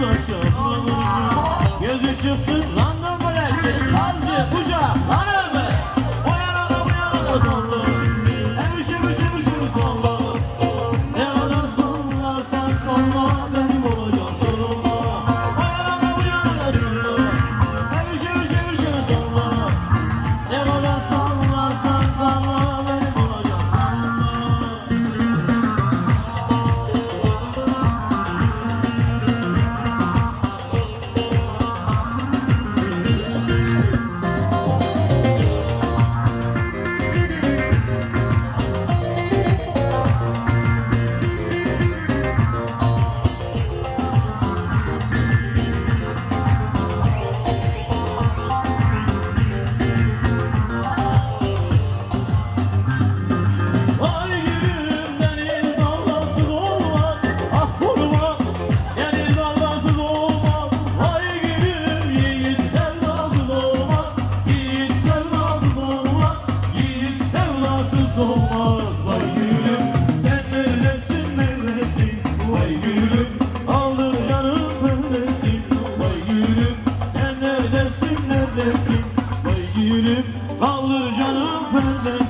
saçaklarına Gözü çıksın. lan perdesin Vay gülüm kaldır canım perdesin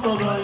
baba